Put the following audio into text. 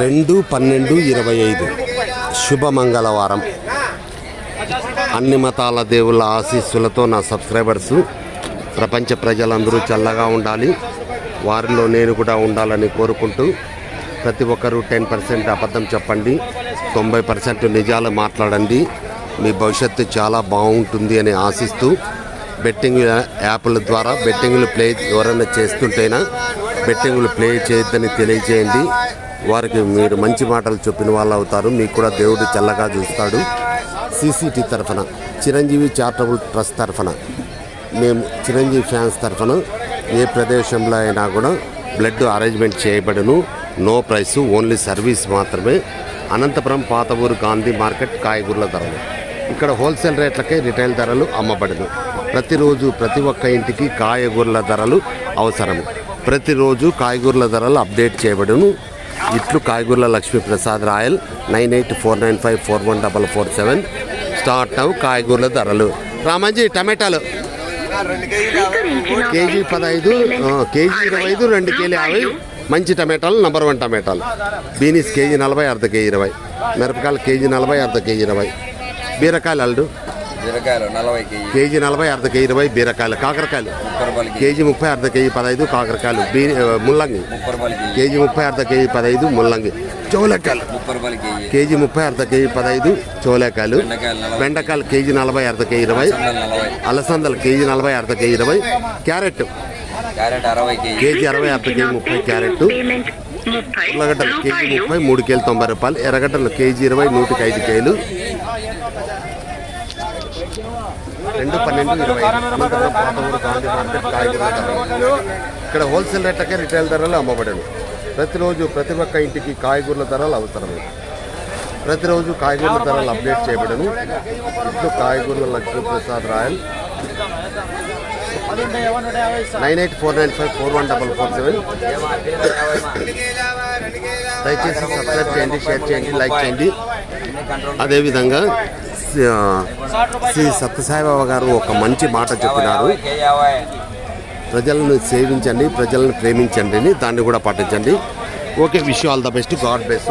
రెండు పన్నెండు ఇరవై ఐదు. శుభ మంగళవారం అన్ని మతాల దేవుళ్ళ ఆశీస్సులతో నా సబ్స్క్రైబర్స్ ప్రపంచ ప్రజలందరూ చల్లగా ఉండాలి. వారిలో నేను కూడా ఉండాలని కోరుకుంటూ ప్రతి ఒక్కరూ టెన్ పర్సెంట్ అబద్ధం చెప్పండి తొంభై పర్సెంట్ నిజాలు మాట్లాడండి. మీ భవిష్యత్తు చాలా బాగుంటుంది అని ఆశిస్తూ బెట్టింగ్ యాప్ల ద్వారా బెట్టింగ్లు ప్లే ఎవరైనా చేస్తుంటేనా బెట్టింగ్లు ప్లే చేయొద్దని తెలియజేయండి. వారికి మీరు మంచి మాటలు చెప్పిన వాళ్ళు అవుతారు. మీకు కూడా దేవుడు చల్లగా చూస్తాడు. సీసీటీ తరఫున చిరంజీవి చారిటబుల్ ట్రస్ట్ తరఫున మేము చిరంజీవి ఫ్యాన్స్ తరఫున ఏ ప్రదేశంలో అయినా కూడా బ్లడ్ అరేంజ్మెంట్ చేయబడును. నో ప్రైస్ ఓన్లీ సర్వీస్ మాత్రమే. అనంతపురం పాతవూరు గాంధీ మార్కెట్ కాయగూరల ధరలు. ఇక్కడ హోల్సేల్ రేట్లకే రిటైల్ ధరలు అమ్మబడును. ప్రతిరోజు ప్రతి ఒక్క ఇంటికి కాయగూరల ధరలు అవసరం ప్రతిరోజు కాయగూరల ధరలు అప్డేట్ చేయబడును. ఇట్లు కాయగూరల Lakshmiprasad Rayal nine eight four nine five four one double four seven. Start now కాయగూరల ధరలు. రామాజీ టమాటాలు. కేజీ పదహైదు కేజీ ఇరవై ఐదు రెండు కేజీ యాభై. మంచి టమాటాలు నంబర్ వన్ టమాటాలు. బీనీస్ కేజీ నలభై అర్ధ కేజీ ఇరవై. మిరపకాయలు కేజీ నలభై అర్ధ కేజీ ఇరవై. బీరకాయలు అల్లుడు బీరకాయలు నలభై కేజీ. కేజీ నలభై అర్ధ కేజీ ఇరవై బీరకాయలు కాకరకాయలు. కేజీ కేజీ ముప్పై అర్ధ కేజీ పదహైదు కాకరకాయలు బీ ముల్లంగి. కేజీ. కేజీ ముప్పై అర్ధ కేజీ పదహైదు ముల్లంగి. చోలకాయలు కేజీ. కేజీ ముప్పై అర్ధ కేజీ పదహైదు చోలేకాయలు బెండకాయలు కేజీ నలభై అర్ధ కేజీ ఇరవై. అలసందలు కేజీ నలభై అర్ధ కేజీ ఇరవై. క్యారెట్. క్యారెట్ అరవై కేజీ. కేజీ అరవై అర్ధ కేజీ ముప్పై క్యారెట్. ఉల్లగడ్డలు కేజీ ముప్పై మూడు కేజీలు తొంభై రూపాయలు. ఎర్రగడ్డలు కేజీ ఇరవై నూటికి ఐదు కేజీలు. రెండు పన్నెండు ఇరవై పాతవూరు గాంధీ మార్కెట్ కాయగూరల ధరలు ఇక్కడ హోల్సేల్ రేట్లకే రిటైల్ ధరలు అమ్మబడను ప్రతిరోజు ప్రతి ఒక్క ఇంటికి కాయగూరల ధరలు అవసరమే ప్రతిరోజు కాయగూరల ధరలు అప్డేట్ చేయబడను. ఇట్లు కాయగూరల Lakshmiprasad Rayal. Nine eight four nine five four one double four seven. దయచేసి సబ్స్క్రైబ్ చేయండి షేర్ చేయండి లైక్ చేయండి. అదేవిధంగా శ్రీ- సత్యసాయిబాబా గారు ఒక మంచి మాట చెప్పినారు. ప్రజలను సేవించండి ప్రజలను ప్రేమించండి అని దాన్ని కూడా పాటించండి. Okay wish all the best God best